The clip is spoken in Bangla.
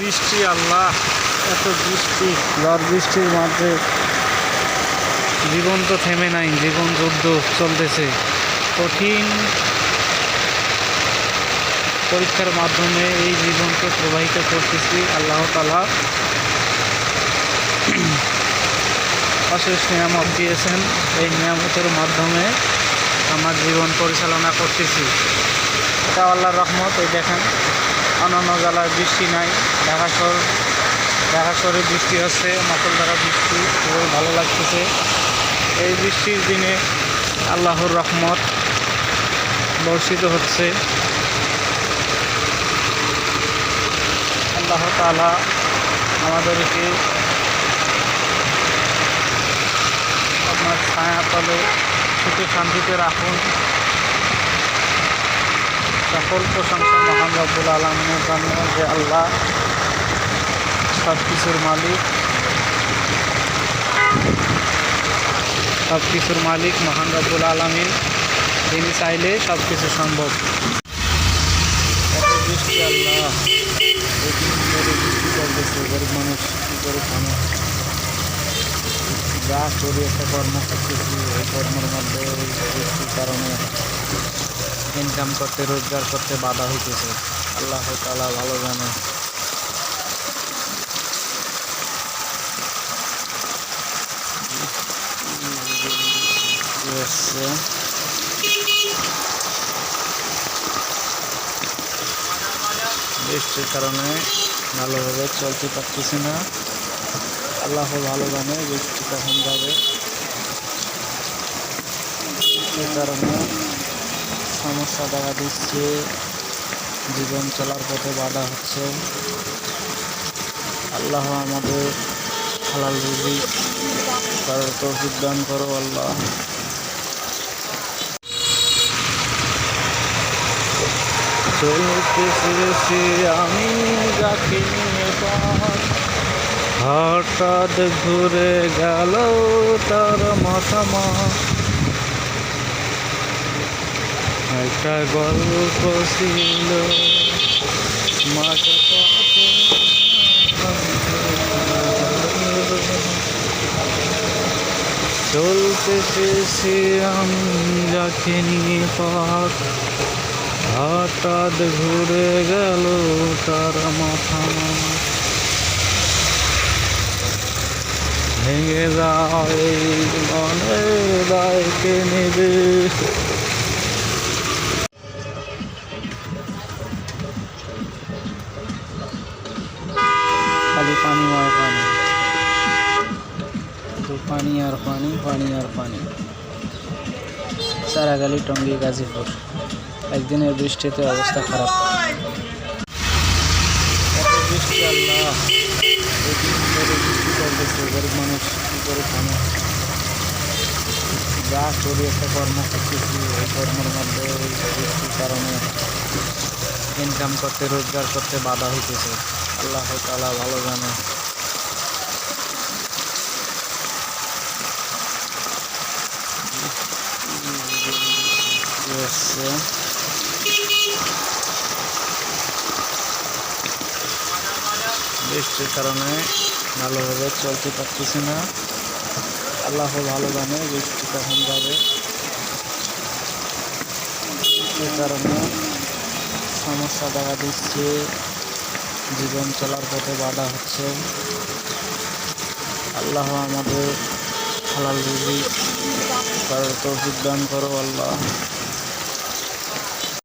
বৃষ্টি আল্লাহ এত বৃষ্টি। ঝড় বৃষ্টির মাঝে জীবন তো থেমে নাই জীবন যুদ্ধ চলতেছে। কঠিন পরীক্ষার মাধ্যমে এই জীবনকে প্রবাহিত করতেছি আল্লাহ তালা অশেষ নিয়ামত দিয়েছেন এই নিয়ামতের মাধ্যমে আমার জীবন পরিচালনা করতেছি। এটা আল্লাহর রহমত এই দেখেন। অন্যান্য জেলায় বৃষ্টি নাই। ঢাকা শহর ঢাকা শহরে বৃষ্টি হচ্ছে মাতলধারা বৃষ্টি খুবই ভালো লাগতেছে। এই বৃষ্টির দিনে আল্লাহর রহমত বর্ষিত হচ্ছে। আল্লাহ তালা আমাদেরকে আপনার ছায়া তলে সুখে শান্তিতে রাখুন। সকল প্রশংসা মহান রব্বুল আলমের জন্য যে আল্লাহ সব কিছুর মালিক। সব কিছুর মালিক মহান রব্বুল আলমিন। তিনি চাইলে সব কিছু সম্ভব। এত আল্লাহ। গরিব মানুষ করে খানো যা করি একটা কর্ম করতেছি এই কর্মের মধ্যে ওই বৃষ্টির কারণে ইনকাম করতে, রোজগার করতে বাধা হইতেছে। আল্লাহ তালা ভালো জানে। এসছে বৃষ্টির কারণে ভালোভাবে চলতে পারতেছি না। আল্লাহ ভালো জানে যাবে। বৃষ্টির কারণে সমস্যা দেখা দিচ্ছে। জীবন চলার পথে বাধা হচ্ছে। আল্লাহ আমাদের হালাল রুজি করার তৌফিক দান করো আল্লাহ। চলতে ফিরেছি আমি যাকে নিয়ে হঠাৎ ঘুরে গেল তার মাথা মা। একটা গল্প ছিল। চলতে ফিরেছি আমি পথ হঠাৎ ঘুরে গেল তার মাথা ভেঙে যায় মনে দায়কে নেবে খালি পানি আর পানি তো পানি আর পানি পানি আর পানি সারাগালি টঙ্গি গাজীপুর একদিনের বৃষ্টিতে অবস্থা খারাপ এত বৃষ্টি আল্লাহ যা করি একটা কর্ম করতেছি, এই কর্মের মধ্যে ওই কারণে ইনকাম করতে, রোজগার করতে বাধা হইতেছে। আল্লাহ তালা ভালো জানে। বৃষ্টির কারণে ভালোভাবে চলতে পারতেছি না। আল্লাহ ভালো জানে বৃষ্টি কখন যাবে। সে কারণে সমস্যা দেখা দিচ্ছে। জীবন চলার পথে বাধা হচ্ছে। আল্লাহ আমাদের হালাল রুজি করার তৌফিক দান করো আল্লাহ।